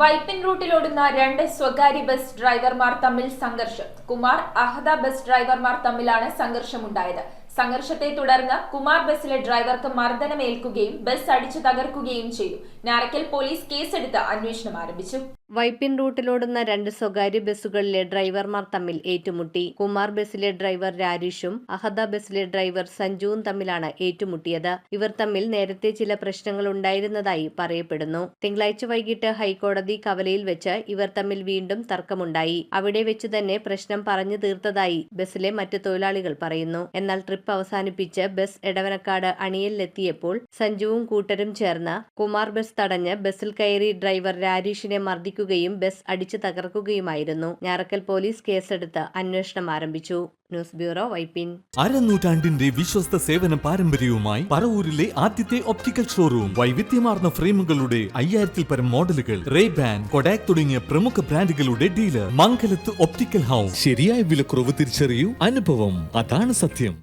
വൈപ്പിൻ റൂട്ടിലോടുന്ന രണ്ട് സ്വകാര്യ ബസ് ഡ്രൈവർമാർ തമ്മിൽ സംഘർഷം. കുമാർ അഹദ ബസ് ഡ്രൈവർമാർ തമ്മിലാണ് സംഘർഷമുണ്ടായത്. സംഘർഷത്തെ തുടർന്ന് കുമാർ ബസ്സിലെ ഡ്രൈവർക്ക് മർദ്ദനമേൽക്കുകയും ബസ് അടിച്ചു തകർക്കുകയും ചെയ്തു. നാരക്കൽ പോലീസ് കേസെടുത്ത് അന്വേഷണം ആരംഭിച്ചു. വൈപ്പിൻ റൂട്ടിലോടുന്ന രണ്ട് സ്വകാര്യ ബസ്സുകളിലെ ഡ്രൈവർമാർ തമ്മിൽ ഏറ്റുമുട്ടി. കുമാർ ബസ്സിലെ ഡ്രൈവർ രാരീഷും അഹദ ബസ്സിലെ ഡ്രൈവർ സഞ്ജുവും തമ്മിലാണ് ഏറ്റുമുട്ടിയത്. ഇവർ തമ്മിൽ നേരത്തെ ചില പ്രശ്നങ്ങൾ ഉണ്ടായിരുന്നതായി പറയപ്പെടുന്നു. തിങ്കളാഴ്ച വൈകിട്ട് ഹൈക്കോടതി കവലയിൽ വെച്ച് ഇവർ തമ്മിൽ വീണ്ടും തർക്കമുണ്ടായി. അവിടെ വെച്ച് തന്നെ പ്രശ്നം പറഞ്ഞു തീർത്തതായി ബസ്സിലെ മറ്റു തൊഴിലാളികൾ പറയുന്നു. എന്നാൽ ട്രിപ്പ് അവസാനിപ്പിച്ച് ബസ് എടവനക്കാട് അണിയലിലെത്തിയപ്പോൾ സഞ്ജുവും കൂട്ടരും ചേർന്ന് കുമാർ ബസ് തടഞ്ഞ് ബസ്സിൽ കയറി ഡ്രൈവർ രാരീഷിനെ മർദ്ദിക്കുകയും ബസ് അടിച്ചു തകർക്കുകയുമായിരുന്നു. ഞാറക്കൽ പോലീസ് കേസെടുത്ത് അന്വേഷണം ആരംഭിച്ചു. News bureau Vypin. അരനൂറ്റാണ്ടിന്റെ വിശ്വസ്ത സേവന പാരമ്പര്യവുമായി പറവൂരിലെ ആദ്യത്തെ ഒപ്റ്റിക്കൽ ഷോറൂം വൈവിധ്യമാർന്ന ഫ്രെയിമുകളുടെ അയ്യായിരത്തിൽ പരം മോഡലുകൾ റേ ബാൻ കൊഡാക് തുടങ്ങിയ പ്രമുഖ ബ്രാൻഡുകളുടെ ഡീലർ മംഗലത്ത് ഒപ്റ്റിക്കൽ ഹൗസ്. ശരിയായ വിലക്കുറവ് തിരിച്ചറിയൂ അനുഭവം. അതാണ് സത്യം.